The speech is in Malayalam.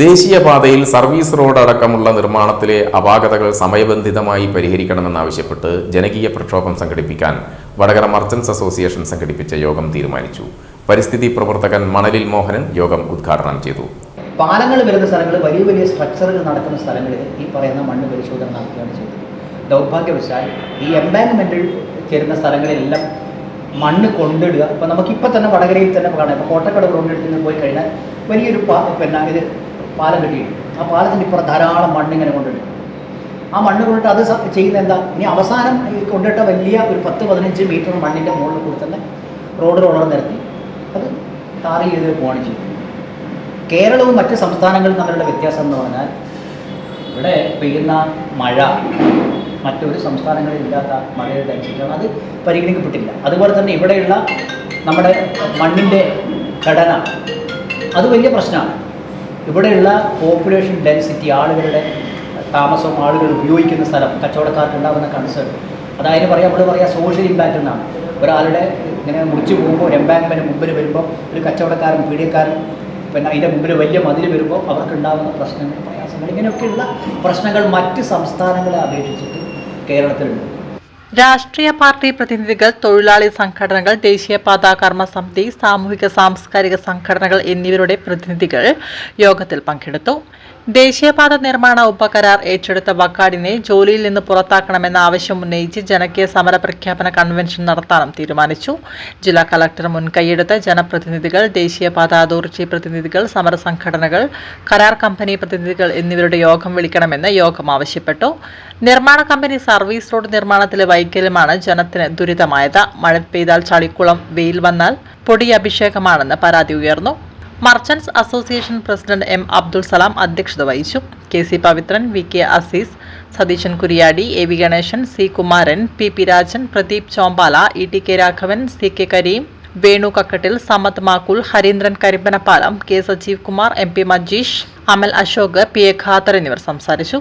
ദേശീയപാതയിൽ സർവീസ് റോഡ് അടക്കമുള്ള നിർമ്മാണത്തിലെ അപാകതകൾ സമയബന്ധിതമായി പരിഹരിക്കണമെന്നാവശ്യപ്പെട്ട് ജനകീയ പ്രക്ഷോഭം സംഘടിപ്പിക്കാൻ വടകര മർച്ചൻസ് അസോസിയേഷൻ സംഘടിപ്പിച്ച യോഗം തീരുമാനിച്ചു. പരിസ്ഥിതി പ്രവർത്തകൻ മണലിൽ മോഹനൻ യോഗം ഉദ്ഘാടനം ചെയ്തു. പാലങ്ങൾ വരുന്ന സ്ഥലങ്ങൾ വലിയ വലിയ സ്ട്രക്ചറുകൾ നടക്കുന്ന സ്ഥലങ്ങളിൽ ഈ പറയുന്ന മണ്ണ് പരിശോധന നടത്തുകയാണ് ചെയ്തത്. ദൗർഭാഗ്യവശാൽ ഈ എംബാങ്ക്മെന്റിൽ ചേരുന്ന സ്ഥലങ്ങളിലെല്ലാം മണ്ണ് കൊണ്ടിടുക. നമുക്ക് നമുക്കിപ്പോൾ തന്നെ വടകരയിൽ തന്നെ കാണാം. ഇപ്പോൾ കോട്ടക്കട റോഡിൽ നിന്ന് പോയി കഴിഞ്ഞാൽ വലിയൊരു പിന്നെ ഇത് പാലം കെട്ടിയിട്ടുണ്ട് ആ പാലത്തിന്റെ ഇപ്പുറം ധാരാളം മണ്ണിങ്ങനെ ഇങ്ങനെ കൊണ്ടിടും. ആ മണ്ണ് കൊണ്ടിട്ട് അത് ചെയ്യുന്ന എന്താ? ഇനി അവസാനം കൊണ്ടിട്ട വലിയ ഒരു പത്ത് പതിനഞ്ച് മീറ്റർ മണ്ണിന്റെ മുകളിൽ കൂടി തന്നെ റോഡ് റോളർ നിരത്തി അത് ടാർ ചെയ്ത് പോവാണ് ചെയ്യുന്നത്. കേരളവും മറ്റ് സംസ്ഥാനങ്ങളും തമ്മിലുള്ള വ്യത്യാസം എന്ന് പറഞ്ഞാൽ ഇവിടെ പെയ്യുന്ന മഴ മറ്റൊരു സംസ്ഥാനങ്ങളിൽ ഇല്ലാത്ത മഴയുടെ ഡെൻസിറ്റിയാണ് അത് പരിഗണിക്കപ്പെട്ടില്ല. അതുപോലെ തന്നെ ഇവിടെയുള്ള നമ്മുടെ മണ്ണിന്റെ ഘടന അത് വലിയ പ്രശ്നമാണ്. ഇവിടെയുള്ള പോപ്പുലേഷൻ ഡെൻസിറ്റി ആളുകളുടെ താമസവും ആളുകൾ ഉപയോഗിക്കുന്ന സ്ഥലം കച്ചവടക്കാർക്ക് ഉണ്ടാകുന്ന കൺസേൺ അതായത് പറയാം നമ്മൾ പറയാം സോഷ്യൽ ഇമ്പാക്റ്റ് എന്നാണ്. ഒരാളുടെ ഇങ്ങനെ മുറിച്ച് പോകുമ്പോൾ ഒരു എംബാങ്ക്മെന്റ് മുമ്പിൽ വരുമ്പോൾ ഒരു കച്ചവടക്കാരൻ പീഡിയക്കാരൻ പിന്നെ അതിന്റെ മുമ്പിൽ വലിയ മതിൽ വരുമ്പോൾ അവർക്കുണ്ടാകുന്ന പ്രശ്നങ്ങൾ പ്രയാസങ്ങൾ ഇങ്ങനെയൊക്കെയുള്ള പ്രശ്നങ്ങൾ മറ്റ് സംസ്ഥാനങ്ങളെ അപേക്ഷിച്ചിട്ട് കേരളത്തിലുണ്ട്. രാഷ്ട്രീയ പാർട്ടി പ്രതിനിധികൾ തൊഴിലാളി സംഘടനകൾ ദേശീയപാത കർമ്മസമിതി സാമൂഹിക സാംസ്കാരിക സംഘടനകൾ എന്നിവരുടെ പ്രതിനിധികൾ യോഗത്തിൽ പങ്കെടുത്തു. ദേശീയപാത നിർമ്മാണ ഉപകരാർ ഏറ്റെടുത്ത വക്കാടിനെ ജോലിയിൽ നിന്ന് പുറത്താക്കണമെന്ന ആവശ്യം ഉന്നയിച്ച് ജനകീയ സമര പ്രഖ്യാപന കൺവെൻഷൻ നടത്താനും തീരുമാനിച്ചു. ജില്ലാ കളക്ടർ മുൻകൈയെടുത്ത ജനപ്രതിനിധികൾ ദേശീയപാത അതോറിറ്റി പ്രതിനിധികൾ സമര സംഘടനകൾ കരാർ കമ്പനി പ്രതിനിധികൾ എന്നിവരുടെ യോഗം വിളിക്കണമെന്ന് യോഗം ആവശ്യപ്പെട്ടു. നിർമ്മാണ കമ്പനി സർവീസ് റോഡ് നിർമ്മാണത്തിലെ വൈകല്യമാണ് ജനത്തിന് ദുരിതമായത്. മഴ പെയ്താൽ ചളിക്കുളം വെയിൽ വന്നാൽ പൊടി അഭിഷേകമാണെന്ന് പരാതി ഉയർന്നു. Merchants association president M Abdul Salam അധ്യക്ഷത വഹിച്ചു. K C Pavithran V K Azeez Satheesan Kuriyadi A V Ganesan C Kumaran P P Rajan Pradeep Chombala E T K Raghavan C K Kareem Venu Kakkattil Samath Makkul Hareendran Karimbanapalam K Sajeev Kumar M P Majeesh Amal Ashok P A Khader എന്നിവർ സംസാരിച്ചു.